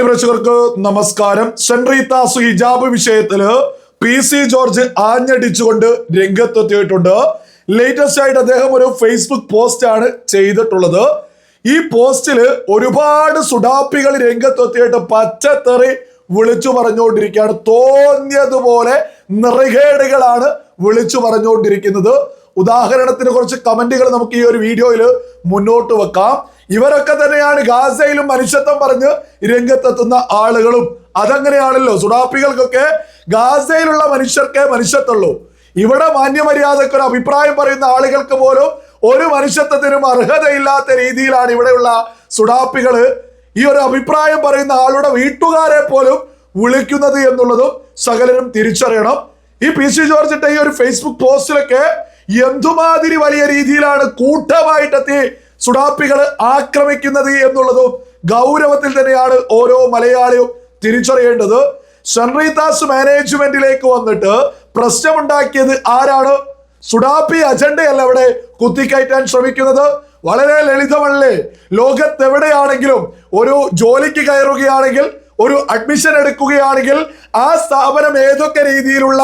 മാന്യപ്രേക്ഷകർക്ക് നമസ്കാരം. സെൻട്രീത്താസ് ഹിജാബ് വിഷയത്തിൽ P C George ആഞ്ഞടിച്ചുകൊണ്ട് രംഗത്തെത്തിയിട്ടുണ്ട്. ലേറ്റസ്റ്റ് ആയിട്ട് അദ്ദേഹം ഒരു ഫേസ്ബുക്ക് പോസ്റ്റ് ആണ് ചെയ്തിട്ടുള്ളത്. ഈ പോസ്റ്റിൽ ഒരുപാട് സുഡാപ്പികൾ രംഗത്തെത്തിയിട്ട് പച്ചത്തെറി വിളിച്ചു പറഞ്ഞുകൊണ്ടിരിക്കുകയാണ്. തോന്നിയതുപോലെ നിറകേടുകളാണ് വിളിച്ചു പറഞ്ഞുകൊണ്ടിരിക്കുന്നത്. ഉദാഹരണത്തിന് കുറച്ച് കമന്റുകൾ നമുക്ക് ഈ ഒരു വീഡിയോയിൽ മുന്നോട്ട് വെക്കാം. ഇവരൊക്കെ തന്നെയാണ് ഗാസയിലും മനുഷ്യത്വം പറഞ്ഞ് രംഗത്തെത്തുന്ന ആളുകളും. അതങ്ങനെയാണല്ലോ സുഡാപ്പികൾക്കൊക്കെ ഗാസയിലുള്ള മനുഷ്യർക്കേ മനുഷ്യത്തുള്ളൂ ഇവിടെ മാന്യമര്യാദക്ക് ഒരു അഭിപ്രായം പറയുന്ന ആളുകൾക്ക് പോലും ഒരു മനുഷ്യത്വത്തിനും അർഹതയില്ലാത്ത രീതിയിലാണ് ഇവിടെയുള്ള സുഡാപ്പികൾ ഈ ഒരു അഭിപ്രായം പറയുന്ന ആളുടെ വീട്ടുകാരെ പോലും വിളിക്കുന്നത് എന്നുള്ളതും സകലരും തിരിച്ചറിയണം. ഈ പി സി ജോർജിന്റെ ഈ ഒരു ഫേസ്ബുക്ക് പോസ്റ്റിലൊക്കെ എന്തുമാതിരി വലിയ രീതിയിലാണ് കൂട്ടമായിട്ടെത്തി സുഡാപ്പികൾ ആക്രമിക്കുന്നത് എന്നുള്ളതും ഗൗരവത്തിൽ തന്നെയാണ് ഓരോ മലയാളിയും തിരിച്ചറിയേണ്ടത്. ഷൺറീതാസ് മാനേജ്മെന്റിലേക്ക് വന്നിട്ട് പ്രശ്നമുണ്ടാക്കിയത് ആരാണ്? സുഡാപ്പി അജണ്ടയല്ല അവിടെ കുത്തിക്കയറ്റാൻ ശ്രമിക്കുന്നത്. വളരെ ലളിതമല്ലേ? ലോകത്ത് എവിടെയാണെങ്കിലും ഒരു ജോലിക്ക് കയറുകയാണെങ്കിൽ ഒരു അഡ്മിഷൻ എടുക്കുകയാണെങ്കിൽ ആ സ്ഥാപനം ഏതൊക്കെ രീതിയിലുള്ള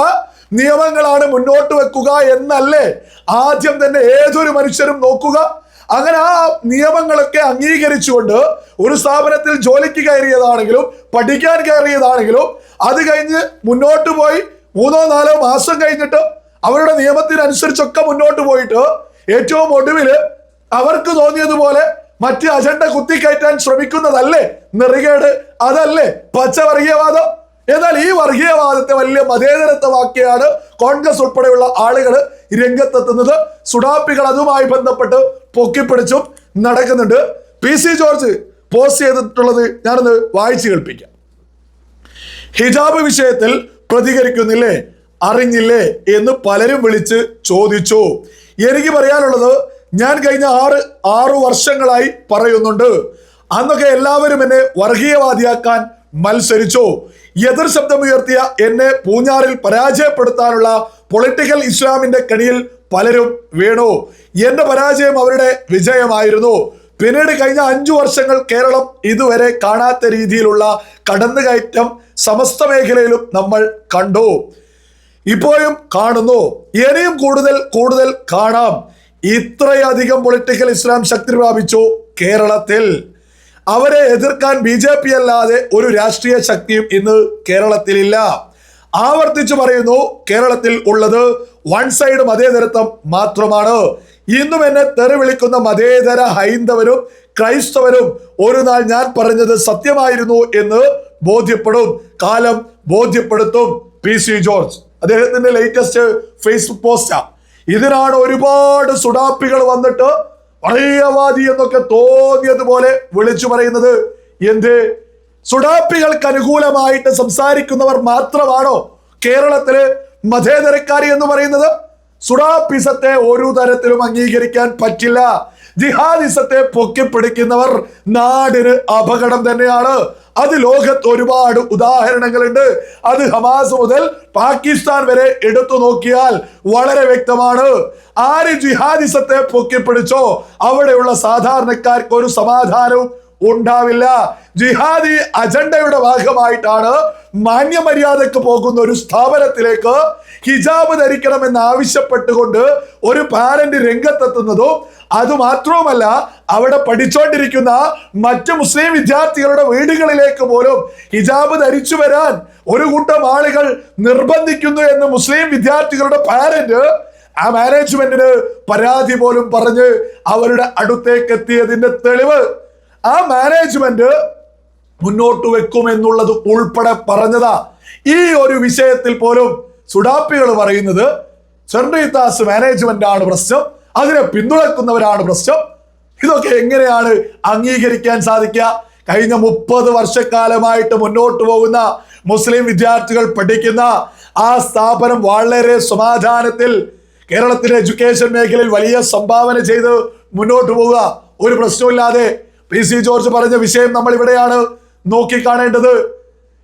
നിയമങ്ങളാണ് മുന്നോട്ട് വെക്കുക എന്നല്ലേ ആദ്യം തന്നെ ഏതൊരു മനുഷ്യരും നോക്കുക. അങ്ങനെ ആ നിയമങ്ങളൊക്കെ അംഗീകരിച്ചുകൊണ്ട് ഒരു സ്ഥാപനത്തിൽ ജോലിക്ക് കയറിയതാണെങ്കിലും പഠിക്കാൻ കയറിയതാണെങ്കിലും അത് കഴിഞ്ഞ് മുന്നോട്ട് പോയി മൂന്നോ നാലോ മാസം കഴിഞ്ഞിട്ട് അവരുടെ നിയമത്തിനനുസരിച്ചൊക്കെ മുന്നോട്ട് പോയിട്ട് ഏറ്റവും ഒടുവിൽ അവർക്ക് തോന്നിയതുപോലെ മറ്റ് അജണ്ട കുത്തിക്കയറ്റാൻ ശ്രമിക്കുന്നതല്ലേ നെറികേട്? അതല്ലേ പച്ച വർഗീയവാദം എന്നാൽ ഈ വർഗീയവാദത്തെ വലിയ മതേതരത്വമാക്കിയാണ് കോൺഗ്രസ് ഉൾപ്പെടെയുള്ള ആളുകൾ രംഗത്തെത്തുന്നത്. സുഡാപ്പികൾ അതുമായി ബന്ധപ്പെട്ട് പൊക്കിപ്പിടിച്ചും നടക്കുന്നുണ്ട്. പി സി ജോർജ് പോസ്റ്റ് ചെയ്തിട്ടുള്ളത് ഞാനൊന്ന് വായിച്ചു കേൾപ്പിക്കാം. ഹിജാബ് വിഷയത്തിൽ പ്രതികരിക്കുന്നില്ലേ? അറിഞ്ഞില്ലേ? എന്ന് പലരും വിളിച്ച് ചോദിച്ചു. എനിക്ക് പറയാനുള്ളത് ഞാൻ കഴിഞ്ഞ ആറ് ആറു വർഷങ്ങളായി പറയുന്നുണ്ട്. അന്നൊക്കെ എല്ലാവരും എന്നെ വർഗീയവാദിയാക്കാൻ മത്സരിച്ചു. എതിർ ശബ്ദമുയർത്തിയ എന്നെ പൂഞ്ഞാറിൽ പരാജയപ്പെടുത്താനുള്ള പൊളിറ്റിക്കൽ ഇസ്ലാമിന്റെ കണിയിൽ പലരും വീണു. എന്റെ പരാജയം അവരുടെ വിജയമായിരുന്നു. പിന്നീട് കഴിഞ്ഞ അഞ്ചു വർഷങ്ങൾ കേരളം ഇതുവരെ കാണാത്ത രീതിയിലുള്ള കടന്നുകയറ്റം സമസ്ത മേഖലയിലും നമ്മൾ കണ്ടു. ഇപ്പോഴും കാണുന്നു. ഇനിയും കൂടുതൽ കൂടുതൽ കാണാം. ഇത്രയധികം പൊളിറ്റിക്കൽ ഇസ്ലാം ശക്തി പ്രാപിച്ചു കേരളത്തിൽ. അവരെ എതിർക്കാൻ ബി ജെ പി അല്ലാതെ ഒരു രാഷ്ട്രീയ ശക്തിയും ഇന്ന് കേരളത്തിലില്ല. ആവർത്തിച്ചു പറയുന്നു കേരളത്തിൽ ഉള്ളത് വൺ സൈഡ് മതേതരത്വം മാത്രമാണ്. ഇന്നും എന്നെ തെറി വിളിക്കുന്ന മതേതര ഹൈന്ദവരും ക്രൈസ്തവരും ഒരു നാൾ ഞാൻ പറഞ്ഞത് സത്യമായിരുന്നു എന്ന് ബോധ്യപ്പെടും കാലം ബോധ്യപ്പെടുത്തും പി സി ജോർജ്. അദ്ദേഹത്തിന്റെ ലേറ്റസ്റ്റ് ഫേസ്ബുക്ക് പോസ്റ്റാ ഇതിനാണ് ഒരുപാട് സുഡാപ്പികൾ വന്നിട്ട് വർഗീയവാദി എന്നൊക്കെ തോന്നിയതുപോലെ വിളിച്ചു പറയുന്നത് എന്ത്? സുഡാപ്പികൾക്ക് അനുകൂലമായിട്ട് സംസാരിക്കുന്നവർ മാത്രമാണോ കേരളത്തിൽ മതേതരക്കാരി എന്ന് പറയുന്നത്? സുഡാപ്പിസത്തെ ഒരു തരത്തിലും അംഗീകരിക്കാൻ പറ്റില്ല. ജിഹാദിസത്തെ പൊക്കിപ്പിടിക്കുന്നവർ നാടിന് അപകടം തന്നെയാണ്. അത് ലോകത്ത് ഒരുപാട് ഉദാഹരണങ്ങളുണ്ട്. അത് ഹമാസ് മുതൽ പാകിസ്ഥാൻ വരെ എടുത്തു നോക്കിയാൽ വളരെ വ്യക്തമാണ്. ആര് ജിഹാദിസത്തെ പൊക്കിപ്പിടിച്ചോ അവിടെയുള്ള സാധാരണക്കാർക്ക് ഒരു സമാധാനവും ഉണ്ടാവില്ല. ജിഹാദി അജണ്ടയുടെ ഭാഗമായിട്ടാണ് മാന്യമര്യാദക്ക് പോകുന്ന ഒരു സ്ഥാപനത്തിലേക്ക് ഹിജാബ് ധരിക്കണമെന്ന് ആവശ്യപ്പെട്ടുകൊണ്ട് ഒരു പാരന്റ് രംഗത്തെത്തുന്നതും അതുമാത്രവുമല്ല അവിടെ പഠിച്ചുകൊണ്ടിരിക്കുന്ന മറ്റ് മുസ്ലിം വിദ്യാർത്ഥികളുടെ വീടുകളിലേക്ക് പോലും ഹിജാബ് ധരിച്ചു വരാൻ ഒരു കൂട്ടം ആളുകൾ നിർബന്ധിക്കുന്നു എന്ന് മുസ്ലിം വിദ്യാർത്ഥികളുടെ പാരന്റ് ആ മാനേജ്മെന്റിന് പരാതി പോലും പറഞ്ഞ് അവരുടെ അടുത്തേക്ക് എത്തിയതിന്റെ തെളിവ് ആ മാനേജ്മെന്റ് മുന്നോട്ട് വെക്കും എന്നുള്ളത് ഉൾപ്പെടെ പറഞ്ഞതാ. ഈ ഒരു വിഷയത്തിൽ പോലും സുഡാപ്പികൾ പറയുന്നത് സെൻട്രീതാസ് മാനേജ്മെന്റ് ആണ് പ്രശ്നം. അതിനെ പിന്തുണക്കുന്നവരാണ് പ്രശ്നം. ഇതൊക്കെ എങ്ങനെയാണ് അംഗീകരിക്കാൻ സാധിക്കുക? കഴിഞ്ഞ മുപ്പത് വർഷക്കാലമായിട്ട് മുന്നോട്ട് പോകുന്ന മുസ്ലിം വിദ്യാർത്ഥികൾ പഠിക്കുന്ന ആ സ്ഥാപനം വളരെ സമാധാനത്തിൽ കേരളത്തിലെ എഡ്യൂക്കേഷൻ മേഖലയിൽ വലിയ സംഭാവന ചെയ്ത് മുന്നോട്ട് പോവുക. ഒരു പ്രശ്നമില്ലാതെ പി സി ജോർജ് പറഞ്ഞ വിഷയം നമ്മൾ ഇവിടെയാണ് നോക്കിക്കാണേണ്ടത്.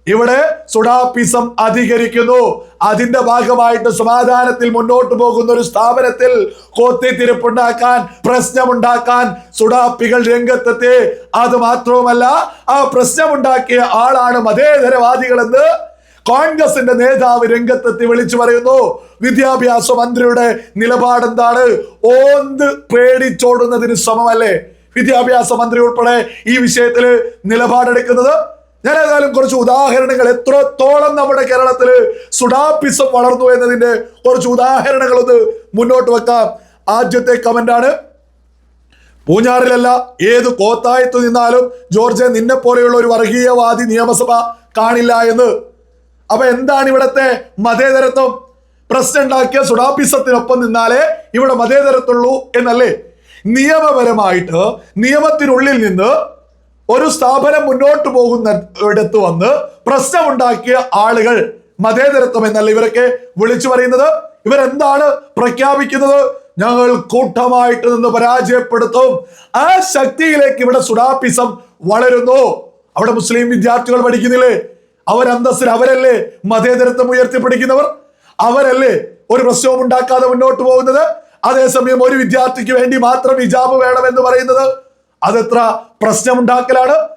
ഇവിടെ സുഡാപ്പിസം അധികരിക്കുന്നു. അതിന്റെ ഭാഗമായിട്ട് സമാധാനത്തിൽ മുന്നോട്ട് പോകുന്ന ഒരു സ്ഥാപനത്തിൽ കൊത്തിത്തിരിപ്പുണ്ടാക്കാൻ പ്രശ്നമുണ്ടാക്കാൻ സുഡാപ്പികൾ രംഗത്തെത്തി. അത് മാത്രവുമല്ല ആ പ്രശ്നമുണ്ടാക്കിയ ആളാണ് മതേതരവാദികളെന്ന് കോൺഗ്രസിന്റെ നേതാവ് രംഗത്തെത്തി വിളിച്ചു പറയുന്നു. വിദ്യാഭ്യാസ മന്ത്രിയുടെ നിലപാടെന്താണ്? ഓന്ത് പേടിച്ചോടുന്നതിന് സമമല്ലേ? വിദ്യാഭ്യാസ മന്ത്രി ഉൾപ്പെടെ ഈ വിഷയത്തിൽ നിലപാടെടുക്കുന്നത് ഞാൻ ഏതായാലും കുറച്ച് ഉദാഹരണങ്ങൾ എത്രത്തോളം നമ്മുടെ കേരളത്തിൽ സുഡാപ്പിസം വളർന്നു എന്നതിന്റെ കുറച്ച് ഉദാഹരണങ്ങൾ ഒന്ന് മുന്നോട്ട് വെക്കാം. ആദ്യത്തെ കമന്റ് ആണ്. പൂഞ്ഞാറിലല്ല ഏത് കോത്തായത്ത് നിന്നാലും ജോർജ് നിന്നെ പോലെയുള്ള ഒരു വർഗീയവാദി നിയമസഭ കാണില്ല എന്ന്. അപ്പൊ എന്താണ് ഇവിടത്തെ മതേതരത്വം? പ്രശ്നം ഉണ്ടാക്കിയ സുഡാപ്പിസത്തിനൊപ്പം നിന്നാലേ ഇവിടെ മതേതരത്തുള്ളൂ എന്നല്ലേ? നിയമപരമായിട്ട് നിയമത്തിനുള്ളിൽ നിന്ന് ഒരു സ്ഥാപനം മുന്നോട്ട് പോകുന്ന ഇടത്ത് വന്ന് പ്രശ്നമുണ്ടാക്കിയ ആളുകൾ മതേതരത്വം എന്നല്ല ഇവരൊക്കെ വിളിച്ചു പറയുന്നത്. ഇവരെന്താണ് പ്രഖ്യാപിക്കുന്നത്? ഞങ്ങൾ കൂട്ടമായിട്ട് നിന്ന് പരാജയപ്പെടുത്തും. ആ ശക്തിയിലേക്ക് ഇവിടെ സുഡാപ്പിസം വളരുന്നു. അവിടെ മുസ്ലിം വിദ്യാർത്ഥികൾ പഠിക്കുന്നില്ലേ? അവർ അന്തസ്സിൽ അവരല്ലേ മതേതരത്വം ഉയർത്തിപ്പിടിക്കുന്നവർ? അവരല്ലേ ഒരു പ്രശ്നവും ഉണ്ടാക്കാതെ മുന്നോട്ട് പോകുന്നത്? അതേസമയം ഒരു വിദ്യാർത്ഥിക്ക് വേണ്ടി മാത്രം ഹിജാബ് വേണമെന്ന് പറയുന്നത് അതെത്ര പ്രശ്നമുണ്ടാക്കലാണ്.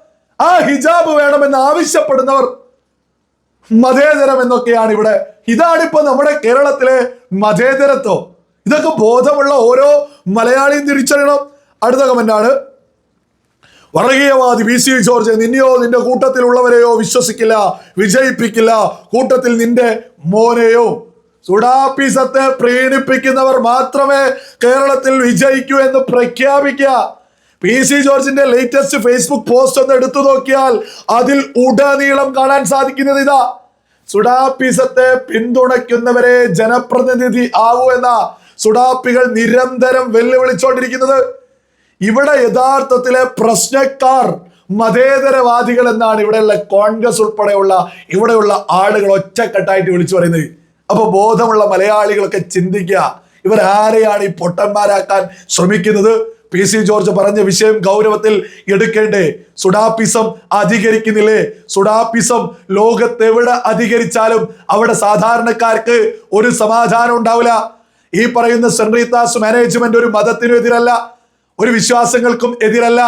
ആ ഹിജാബ് വേണമെന്ന് ആവശ്യപ്പെടുന്നവർ മതേതരം എന്നൊക്കെയാണ് ഇവിടെ. ഇതാണിപ്പോ നമ്മുടെ കേരളത്തിലെ മതേതരത്വം. ഇതൊക്കെ ബോധമുള്ള ഓരോ മലയാളിയും തിരിച്ചറിയണം. അടുത്ത കമന്റാണ് വർഗീയവാദി വി സി ജോർജ് നിന്നെയോ നിന്റെ കൂട്ടത്തിലുള്ളവരെയോ വിശ്വസിക്കില്ല വിജയിപ്പിക്കില്ല. കൂട്ടത്തിൽ നിന്റെ മോനെയോ സുഡാപ്പിസത്തെ പ്രീണിപ്പിക്കുന്നവർ മാത്രമേ കേരളത്തിൽ വിജയിക്കൂ എന്ന് പ്രഖ്യാപിക്കുക. പി സി ജോർജിന്റെ ലേറ്റസ്റ്റ് ഫേസ്ബുക്ക് പോസ്റ്റ് ഒന്ന് എടുത്തു നോക്കിയാൽ അതിൽ ഉടനീളം കാണാൻ സാധിക്കുന്നത് ഇതാ. സുഡാപിസത്തെ പിന്തുണയ്ക്കുന്നവരെ ജനപ്രതിനിധി ആകൂ എന്ന സുഡാപ്പികൾ നിരന്തരം വെല്ലുവിളിച്ചുകൊണ്ടിരിക്കുന്നത് ഇവിടെ യഥാർത്ഥത്തിലെ പ്രശ്നക്കാർ മതേതരവാദികൾ എന്നാണ് ഇവിടെയുള്ള കോൺഗ്രസ് ഉൾപ്പെടെയുള്ള ഇവിടെയുള്ള ആളുകൾ ഒറ്റക്കെട്ടായിട്ട് വിളിച്ചു പറയുന്നത്. അപ്പൊ ബോധമുള്ള മലയാളികളൊക്കെ ചിന്തിക്കുക ഇവർ ആരെയാണ് ഈ പൊട്ടന്മാരാക്കാൻ ശ്രമിക്കുന്നത്? പി സി ജോർജ് പറഞ്ഞ വിഷയം ഗൗരവത്തിൽ എടുക്കേണ്ടേ? സുഡാപ്പിസം അധികരിക്കുന്നില്ലേ? സുഡാപ്പിസം ലോകത്തെവിടെ അധികരിച്ചാലും അവിടെ സാധാരണക്കാർക്ക് ഒരു സമാധാനം ഉണ്ടാവില്ല. ഈ പറയുന്ന സെൻട്രീത്താസ് മാനേജ്മെന്റ് ഒരു മതത്തിനും എതിരല്ല ഒരു വിശ്വാസങ്ങൾക്കും എതിരല്ല.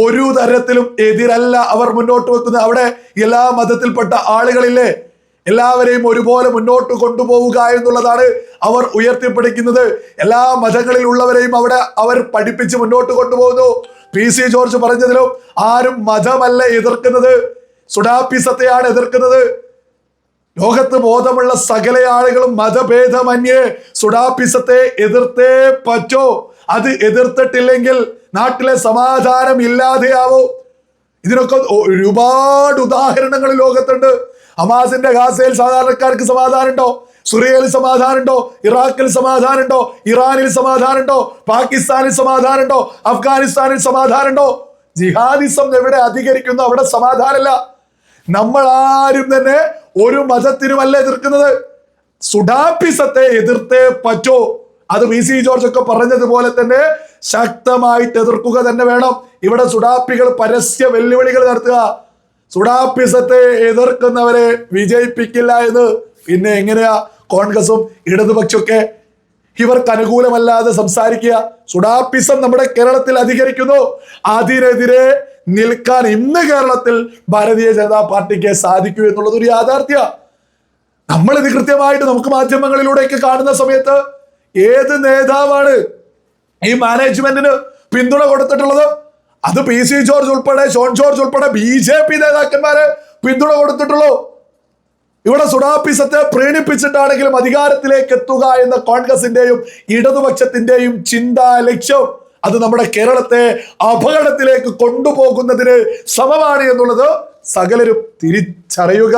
ഒരു തരത്തിലും എതിരല്ല അവർ മുന്നോട്ട് വെക്കുന്നത്. അവിടെ എല്ലാ മതത്തിൽപ്പെട്ട ആളുകളില്ലേ? എല്ലാവരെയും ഒരുപോലെ മുന്നോട്ട് കൊണ്ടുപോവുക എന്നുള്ളതാണ് അവർ ഉയർത്തിപ്പിടിക്കുന്നത്. എല്ലാ മതങ്ങളിലുള്ളവരെയും അവിടെ അവർ പഠിപ്പിച്ച് മുന്നോട്ട് കൊണ്ടുപോകുന്നു. പി സി ജോർജ് പറഞ്ഞതിലും ആരും മതമല്ല എതിർക്കുന്നത്. സുഡാപ്പിസത്തെയാണ് എതിർക്കുന്നത്. ലോകത്ത് ബോധമുള്ള സകല ആളുകളും മതഭേദമന്യേ സുഡാപ്പിസത്തെ എതിർത്തേ പറ്റോ. അത് എതിർത്തിട്ടില്ലെങ്കിൽ നാട്ടിലെ സമാധാനം ഇല്ലാതെയാവോ. ഇതിനൊക്കെ ഒരുപാട് ഉദാഹരണങ്ങൾ ലോകത്തുണ്ട്. ഹമാസിന്റെ ഗാസയിൽ സാധാരണക്കാർക്ക് സമാധാനം ഉണ്ടോ സുറിയയിൽ സമാധാനം ഉണ്ടോ ഇറാഖിൽ സമാധാനം ഉണ്ടോ ഇറാനിൽ സമാധാനം ഉണ്ടോ പാകിസ്ഥാനിൽ സമാധാനം ഉണ്ടോ അഫ്ഗാനിസ്ഥാനിൽ സമാധാനം ഉണ്ടോ ജിഹാദിസം എവിടെ അധികരിക്കുന്നു? അവിടെ സമാധാനമില്ല. നമ്മൾ ആരും തന്നെ ഒരു മതത്തിനുമല്ല എതിർക്കുന്നത്. സുഡാപ്പിസത്തെ എതിർത്തേ പറ്റോ. അത് വി സി ജോർജ് ഒക്കെ പറഞ്ഞതുപോലെ തന്നെ ശക്തമായിട്ട് എതിർക്കുക തന്നെ വേണം. ഇവിടെ സുഡാപ്പികൾ പരസ്യ വെല്ലുവിളികൾ നടത്തുക. സുഡാപ്പിസത്തെ എതിർക്കുന്നവരെ വിജയിപ്പിക്കില്ല എന്ന് പിന്നെ എങ്ങനെയാ കോൺഗ്രസും ഇടതുപക്ഷമൊക്കെ ഇവർക്ക് അനുകൂലമല്ലാതെ സംസാരിക്കുക? സുഡാപ്പിസം നമ്മുടെ കേരളത്തിൽ അധികരിക്കുന്നു. അതിനെതിരെ നിൽക്കാൻ ഇന്ന് കേരളത്തിൽ ഭാരതീയ ജനതാ പാർട്ടിക്ക് സാധിക്കൂ എന്നുള്ളത് ഒരു യാഥാർത്ഥ്യ. നമ്മൾ ഇത് കൃത്യമായിട്ട് നമുക്ക് മാധ്യമങ്ങളിലൂടെയൊക്കെ കാണുന്ന സമയത്ത് ഏത് നേതാവാണ് ഈ മാനേജ്മെന്റിന് പിന്തുണ കൊടുത്തിട്ടുള്ളത്? അത് പി സി ജോർജ് ഉൾപ്പെടെ ഷോൺ ജോർജ് ഉൾപ്പെടെ ബി ജെ പി നേതാക്കന്മാരെ പിന്തുണ കൊടുത്തിട്ടുള്ളൂ. ഇവിടെ സുഡാപിസത്തെ പ്രീണിപ്പിച്ചിട്ടാണെങ്കിലും അധികാരത്തിലേക്ക് എത്തുക എന്ന കോൺഗ്രസിന്റെയും ഇടതുപക്ഷത്തിന്റെയും ചിന്ത ലക്ഷ്യം അത് നമ്മുടെ കേരളത്തെ അപകടത്തിലേക്ക് കൊണ്ടുപോകുന്നതിന് സമമാണ് എന്നുള്ളത് സകലരും തിരിച്ചറിയുക.